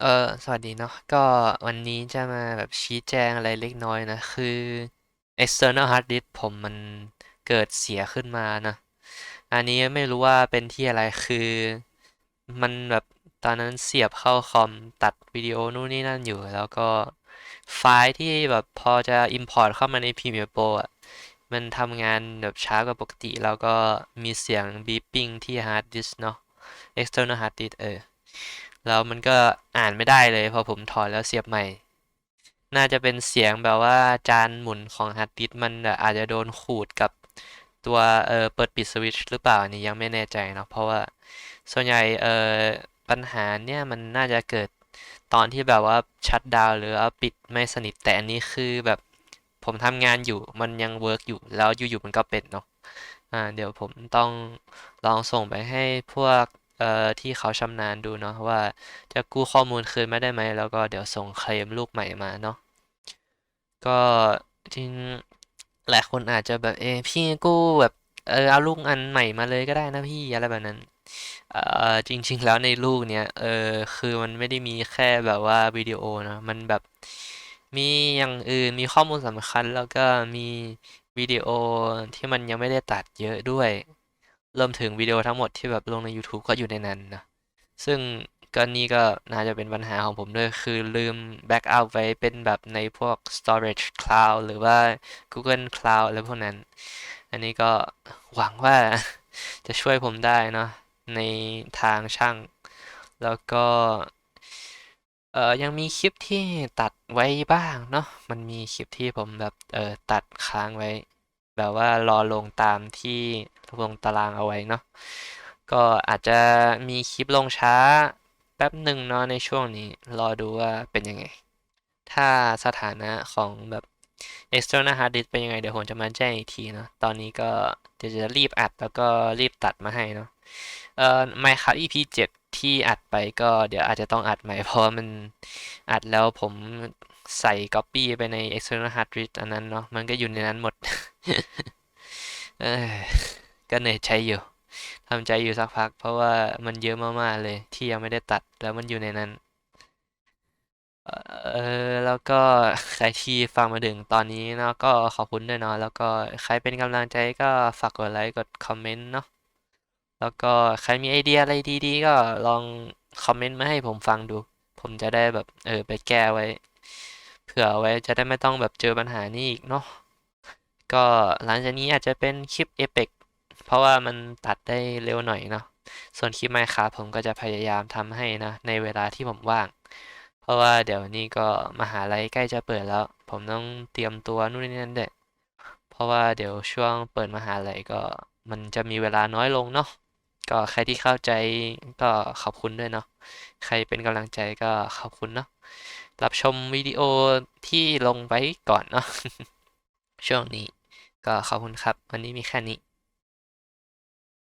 เออสวัสดีเนาะ ก็วันนี้จะมาแบบชี้แจงอะไรเล็กน้อยนะ คือ external hard disk ผมมันเกิดเสียขึ้นมานะ อันนี้ไม่รู้ว่าเป็นที่อะไร คือมันแบบตอนนั้นเสียบเข้าคอมตัดวิดีโอนู่นนี่นั่นอยู่ แล้วก็ไฟล์ที่แบบพอจะ import เข้ามาใน Premiere Pro อะ มันทำงานแบบช้ากว่าปกติ แล้วก็มีเสียง beeping ที่ hard disk เนาะ external hard disk เออ แล้วมันก็อ่านไม่ได้เลยพอผมถอดแล้วเสียบใหม่ น่าจะเป็นเสียงแบบว่าจานหมุนของฮาร์ดดิสก์มันอาจจะโดนขูดกับตัวเออเปิดปิดสวิตช์หรือเปล่าอันนี้ยังไม่แน่ใจเนาะเพราะว่าส่วนใหญ่เออปัญหาเนี่ยมันน่าจะเกิดตอนที่แบบว่าชัตดาวหรือว่าปิดไม่สนิทแต่อันนี้คือแบบผมทำงานอยู่มันยังเวิร์กอยู่แล้วอยู่ๆมันก็เป็นเนาะอ่าเดี๋ยวผมต้องลองส่งไปให้พวก เอ่อที่เขาชำนาญดูเนาะว่าจะกู้ข้อมูลคืนมาได้ไหม แล้วก็เดี๋ยวส่งเคลมลูกใหม่มาเนาะก็จริงหลายคนอาจจะแบบเออพี่กู้แบบเออเอาลูกอันใหม่มาเลยก็ได้นะพี่อะไรแบบนั้นเอ่อจริง ๆ แล้วในลูกเนี้ยเออคือมันไม่ได้มีแค่แบบว่าวิดีโอนะ มันแบบมีอย่างอื่นมีข้อมูลสำคัญแล้วก็มีวิดีโอที่มันยังไม่ได้ตัดเยอะด้วย รวมถึงวิดีโอทั้งหมดที่แบบลงใน YouTube ก็อยู่ในนั้นนะ ซึ่งก็นี่ก็น่าจะเป็นปัญหาของผมด้วย คือลืมแบ็กอัพไว้เป็นแบบในพวก storage cloud หรือว่า Google Cloud อะไรพวกนั้น อันนี้ก็หวังว่าจะช่วยผมได้เนาะในทางช่าง แล้วก็เออยังมีคลิปที่ตัดไว้บ้างเนาะ มันมีคลิปที่ผมแบบเออตัดค้างไว้ แบบว่ารอลงตามที่ ลงตารางเอาไว้เนาะก็อาจจะมีคลิปลงช้าแป๊บหนึ่งเนาะในช่วงนี้รอดูว่าเป็นยังไง ถ้าสถานะของแบบ external hard disk เป็นยังไง เดี๋ยวผมจะมาแจ้งอีกทีเนาะตอนนี้ก็เดี๋ยวจะรีบอัดแล้วก็รีบตัดมาให้เนาะเอ่อ Minecraft EP 7 ที่อัดไปก็เดี๋ยวอาจจะต้องอัดใหม่เพราะว่ามันอัดแล้วผมใส่ copy ไปใน external hard disk อันนั้นเนาะมันก็อยู่ในนั้นหมดเอ ก็เหนื่อยใจอยู่ทำใจอยู่สักพัก เพราะว่ามันเยอะมากๆเลย ที่ยังไม่ได้ตัดแล้วมันอยู่ในนั้น เออแล้วก็ใครที่ฟังมาถึงตอนนี้เนาะก็ขอบคุณด้วยเนาะแล้วก็ใครเป็นกำลังใจก็ฝากกดไลค์กดคอมเมนต์เนาะแล้วก็ใครมีไอเดียอะไรดีๆ ก็ลองคอมเมนต์มาให้ผมฟังดู ผมจะได้แบบเออไปแก้ไว้ เผื่อไว้จะได้ไม่ต้องแบบเจอปัญหานี้อีกเนาะก็หลังจากนี้อาจจะเป็นคลิปเอ e ก เพราะว่ามันตัดได้เร็วหน่อยเนาะส่วนคลิป Minecraft ผมก็จะพยายามทำให้นะในเวลาที่ผมว่าง เพราะว่าเดี๋ยวนี้ก็มหาลัยใกล้จะเปิดแล้ว ผมต้องเตรียมตัวนู่นนี่นั่นเด้วยเพราะว่าเดี๋ยวช่วงเปิดมหาลัยก็มันจะมีเวลาน้อยลงเนาะก็ใครที่เข้าใจก็ขอบคุณด้วยเนาะใครเป็นกำลังใจก็ขอบคุณเนาะรับชมวิดีโอที่ลงไปก่อนเนาะช่วงนี้ก็ขอบคุณครับ วันนี้มีแค่นี้